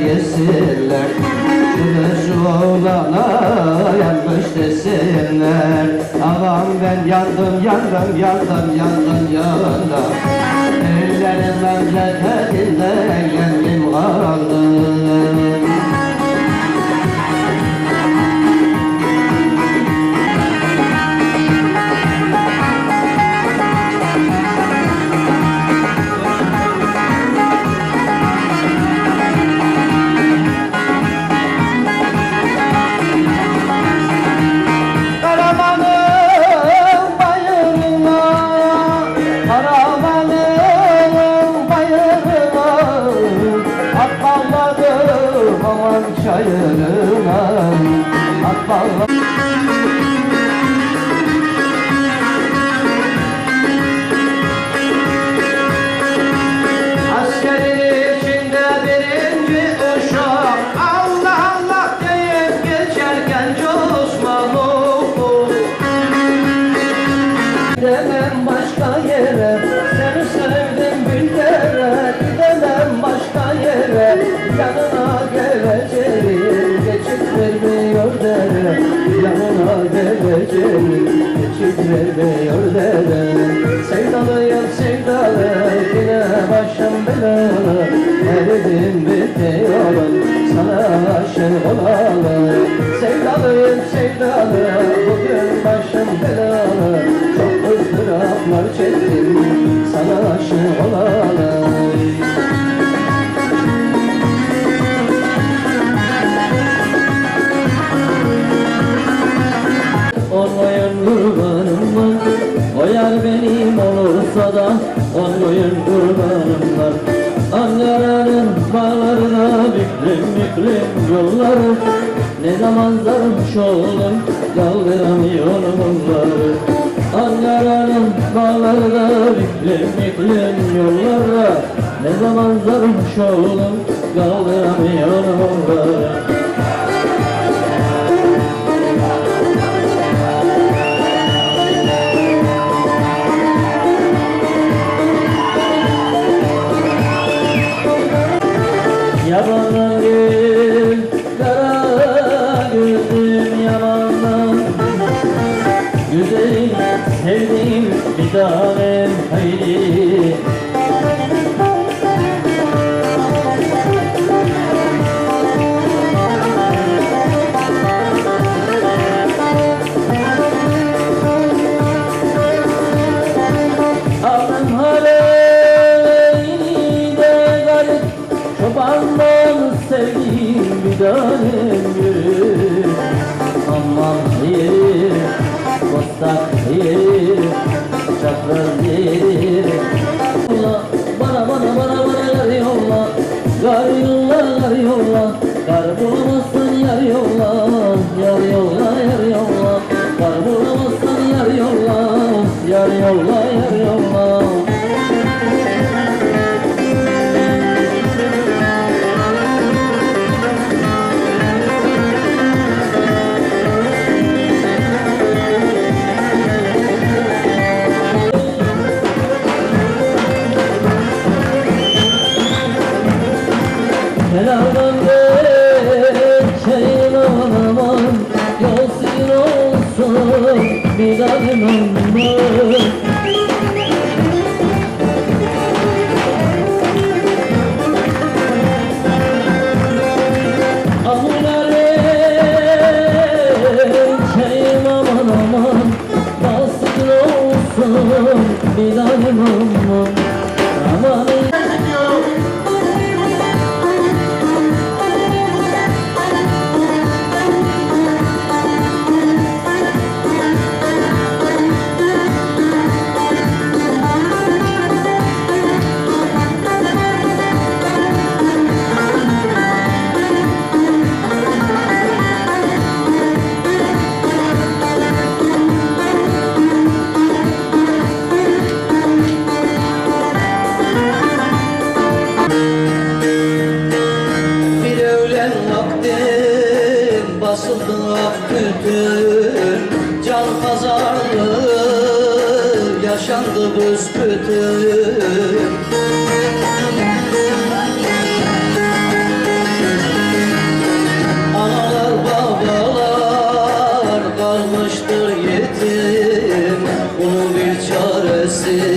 yesinler. Şu oğlana yanmış desinler. Ağam ben yandım yandım yandım yandım yandım. Ellerim memleketinde deyip geçerken coşmalı Gidemem başka yere Sevdalıyım sevdalı Bugün başım belalı Çok ızdıraplar çektim. Sana aşık olalı Olmayan kurbanım var. O benim olursa da Olmayan kurbanım var. Ankara'nın bağlarına Büklüm büklüm yolları Ne zaman sarmış oldum Kaldıramıyorum onları. Ankara'nın bağlarına Büklüm büklüm yollara Ne zaman sarmış oldum Kaldıramıyorum onları. Yabandan Sevdiğim bir tanem haydi Yar yolla yar yolla. Aman Yolsun olsun bir daim 好，谢。kalmıştır yetim. Bunun bir çaresi